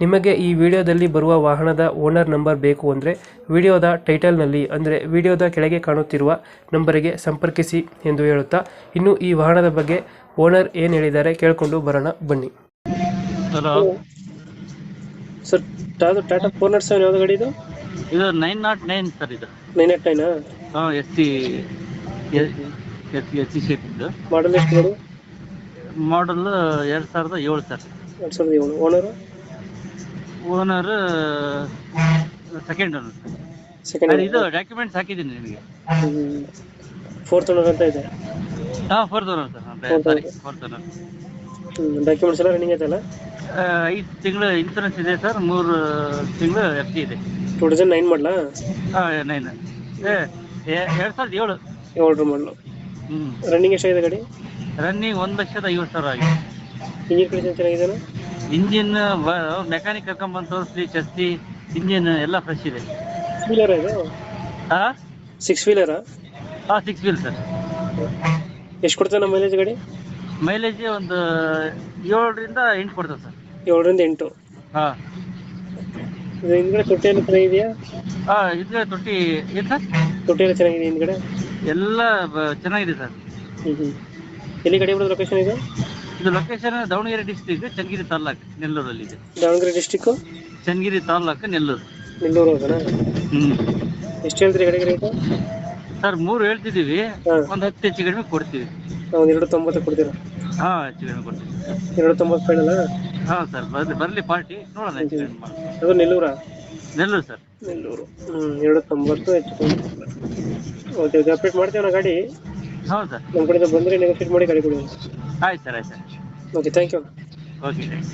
ನಿಮಗೆ ಈ ವಿಡಿಯೋದಲ್ಲಿ ಬರುವ ವಾಹನದ ಓನರ್ ನಂಬರ್ ಬೇಕು ಅಂದರೆ ವಿಡಿಯೋದ ಟೈಟಲ್ನಲ್ಲಿ ಅಂದರೆ ವಿಡಿಯೋದ ಕೆಳಗೆ ಕಾಣುತ್ತಿರುವ ನಂಬರಿಗೆ ಸಂಪರ್ಕಿಸಿ ಎಂದು ಹೇಳುತ್ತಾ ಇನ್ನು ಈ ವಾಹನದ ಬಗ್ಗೆ ಓನರ್ ಏನು ಹೇಳಿದ್ದಾರೆ ಕೇಳಿಕೊಂಡು ಬರೋಣ ಬನ್ನಿ. Hello sir Tata Tata four nought seven ಯಾವ್ದು ಗಾಡಿ ಇದು? ಇದು ನೈನ್ ನಾಟ್ ನೈನ್ ಸರ್ ಇದು. ನೈನ್ ಏಟ್ ನೈನಾ ಹಾಂ S C S C S C shape ಇದು. ಮಾಡಲ್ ಎಷ್ಟು ಗಾಡಿ? ಮಾಡಲ್ ಎರಡು ಸಾವಿರದ ಏಳು ಸರ್ ಎರಡ್ ಸಾವಿರದ ಏಳು. Owner owner second owner second ಇದು ಡಾಕ್ಯುಮೆಂಟ್ಸ್ ಹಾಕಿದ್ದೀನಿ ನಿಮಗೆ. ಫೋರ್ತ್ ಓನರ್ ಅಂತ ಇದೆ. ಹಾಂ fourth owner sir. Sorry. Fourth owner documents ಎಲ್ಲ ರನ್ನಿಂಗ್ ಐತಲ್ಲ? ಐದು ತಿಂಗಳು ಇನ್ಸೂರೆನ್ಸ್ ಇದೆ ಸರ್. ಮೂರು ತಿಂಗಳು ಎಫ್ ಇದೆ. ಟೂ ತೌಸಂಡ್ ನೈನ್ ಮಾಡಲಾ? ಹಾಂ ನೈನ್ ಎರಡು ಸಾವಿರದ ಏಳು. ಏಳು ಮಾಡಲು ಹ್ಞೂ ರನ್ನಿಂಗ್ ಎಷ್ಟಾಗಿದೆ ಗಾಡಿ? ರನ್ನಿಂಗ್ ಒಂದು ಲಕ್ಷದ ಐವತ್ತು ಸಾವಿರ ಆಗಿದೆ. ಇಂಜಿನ್ ಕಂಡೀಷನ್ ಚೆನ್ನಾಗಿದೆಯಾ ಇಂಜಿನ್ ಮೆಕ್ಯಾನಿಕ್ ಕರ್ಕೊಂಡ್ಬಂದು ತೋರಿಸ್ಲಿ ಚಸ್ತಿ ಇಂಜಿನ್ ಎಲ್ಲ ಫ್ರೆಶ್ ಇದೆ. ವೀಲರ್ ಇದು? ಹಾ ಸಿಕ್ಸ್ ವೀಲರ್ ಹಾ ಸಿಕ್ಸ್ ವೀಲ್ ಸರ್ ಎಷ್ಟು ಕೊಡ್ತಾನೆ ಮೈಲೇಜ್ ಗಾಡಿ? ಮೈಲೇಜ್ ಒಂದು ಏಳರಿಂದ ಎಂಟು ಕೊಡ್ತದೆ ಸರ್ ಏಳರಿಂದ ಎಂಟು. ಹಾ. ಇದು ಹಿಂದ್ಗಡೆ ತೊಟ್ಟಿ ಎಲ್ಲ ಚೆನ್ನಾಗಿದೆಯಾ? ಹಾ ಹಿಂದ್ಗಡೆ ತೊಟ್ಟಿ ಏನು ಸರ್ ತೊಟ್ಟಿ ಎಲ್ಲ ಚೆನ್ನಾಗಿದೆ ಹಿಂದ್ಗಡೆ? ಎಲ್ಲ ಚೆನ್ನಾಗಿದೆ ಸರ್ ಹ್ಮ್ ಹ್ಮ್. ಎಲ್ಲಿ ಗಾಡಿ ಬಿಡೋದು ಲೊಕೇಶನ್ ಇದು? ಇದು ಲೊಕೇಶನ್ ದಾವಣಗೆರೆ ಡಿಸ್ಟಿಕ್ ಚನ್ನಗಿರಿ ತಾಲ್ಲೂಕು ನೆಲ್ಲೂರಲ್ಲಿ ಇದೆ. ದಾವಣಗೆರೆ ಡಿಸ್ಟಿಕ್ಕು ಚನ್ನಗಿರಿ ತಾಲ್ಲೂಕು ನೆಲ್ಲೂರು. ನೆಲ್ಲೂರು ಹೌದಾ ಹ್ಮ್. ಎಷ್ಟು ಹೇಳ್ತೀರಿ ಗಾಡಿಗೆ ರೇಟು ಸರ್ ಮೂರು ಹೇಳ್ತಿದ್ದೀವಿ. ಒಂದು ಹತ್ತು ಹೆಚ್ಚು ಕಡಿಮೆ ಕೊಡ್ತೀವಿ. ಒಂದು ಎರಡು ತೊಂಬತ್ತು ಕೊಡ್ತೀರಾ? ಹಾ ಹೆಚ್ಚು ಕಡಿಮೆ ಕೊಡ್ತೀವಿ. ಎರಡು ತೊಂಬತ್ತು ಫೈನಲ್ಲ ಹಾ ಸರ್ ಬರ್ಲಿ ಬರಲಿ ಪಾರ್ಟಿ ನೋಡೋಣ ಹೆಚ್ಚು ಕಡಿಮೆ ಮಾಡೋಣ ಅದು ನೆಲ್ಲೂರಾ? ನೆಲ್ಲೂರು ಸರ್. ನೆಲ್ಲೂರು. ಹ್ಞೂ ಎರಡು ತೊಂಬತ್ತು ಹೆಚ್ಚು ತೊಂಬತ್ತು ಓಕೆ ಓಕೆ ಅಪ್ಡೇಟ್ ಮಾಡ್ತೀವಿ ಗಾಡಿ. ಹೌದು ಸರ್. ನಮ್ಮ ಕಡೆಯಿಂದ ಬಂದರೆ ನೆಗೋಷಿಯೇಟ್ ಮಾಡಿ ಗಾಡಿ ಕೊಡಿ ಆಯ್ತು ಸರ್ ಆಯ್ತು sir. Okay thank you okay thanks